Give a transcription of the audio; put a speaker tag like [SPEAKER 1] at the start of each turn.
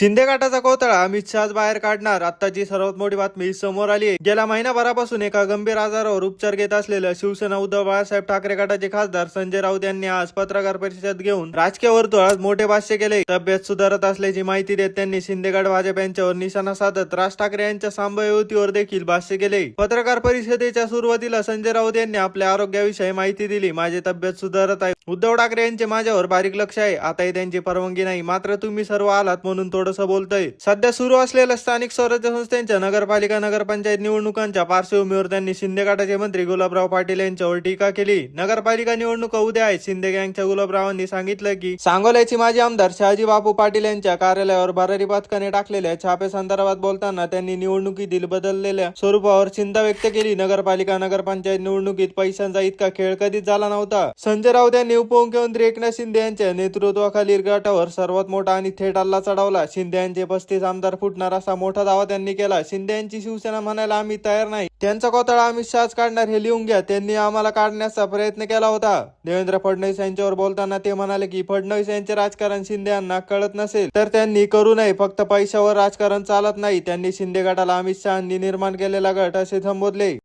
[SPEAKER 1] शिंदे गटाचा कोतळा अमित शहा बाहेर काढणार. आत्ताची सर्वात मोठी बातमी समोर आली आहे. गेल्या महिनाभरापासून एका गंभीर आजारावर उपचार घेत असलेल्या शिवसेना उद्धव बाळासाहेब ठाकरे गटाचे खासदार संजय राऊत यांनी आज पत्रकार परिषद घेऊन राजकीय वर्तुळात मोठे भाष्य केले. तब्येत सुधारत असल्याची माहिती देत त्यांनी शिंदेगड भाजप यांच्यावर निशाणा साधत राज ठाकरे यांच्या सांब युतीवर देखील भाष्य केले. पत्रकार परिषदेच्या सुरुवातीला संजय राऊत यांनी आपल्या आरोग्याविषयी माहिती दिली. माझी तब्येत सुधारत आहे. उद्धव ठाकरे यांचे माझ्यावर बारीक लक्ष आहे. आताही त्यांची परवानगी नाही. मात्र तुम्ही सर्व आलात म्हणून थोडंसं बोलतोय. सध्या सुरू असलेल्या स्थानिक स्वराज्य संस्थांच्या नगरपालिका नगरपंचायत निवडणुकांच्या पार्श्वभूमीवर त्यांनी शिंदे गटाचे मंत्री गुलाबराव पाटील यांच्यावर टीका केली. नगरपालिका निवडणुका उद्या आहेत. शिंदे गँगच्या गुलाबरावांनी सांगितलं की सांगोल्याचे माजी आमदार शहाजी बापू पाटील यांच्या कार्यालयावर भरारी पथकाने टाकलेल्या छापे संदर्भात बोलताना त्यांनी निवडणुकीतील बदललेल्या स्वरूपावर चिंता व्यक्त केली. नगरपालिका नगरपंचायत निवडणुकीत पैशांचा इतका खेळ कधीच झाला नव्हता. संजय राऊत यांनी उपमुख्यमंत्री एकनाथ शिंदे यांच्या नेतृत्वाखालील गटावर सर्वात मोठा आणि थेट हल्ला चढवला. शिंदे यांचे पस्तीस आमदार फुटणार असा मोठा दावा त्यांनी केला. शिंदे यांची शिवसेना म्हणायला आम्ही तयार नाही. त्यांचा कोतळा अमित शाच काढणार हे लिहून घ्या. त्यांनी आम्हाला काढण्याचा प्रयत्न केला होता. देवेंद्र फडणवीस यांच्यावर बोलताना ते म्हणाले की फडणवीस यांचे राजकारण शिंदे यांना कळत नसेल तर त्यांनी करू नये. फक्त पैशावर राजकारण चालत नाही. त्यांनी शिंदे गटाला अमित शहानी निर्माण केलेला गट असे संबोधले.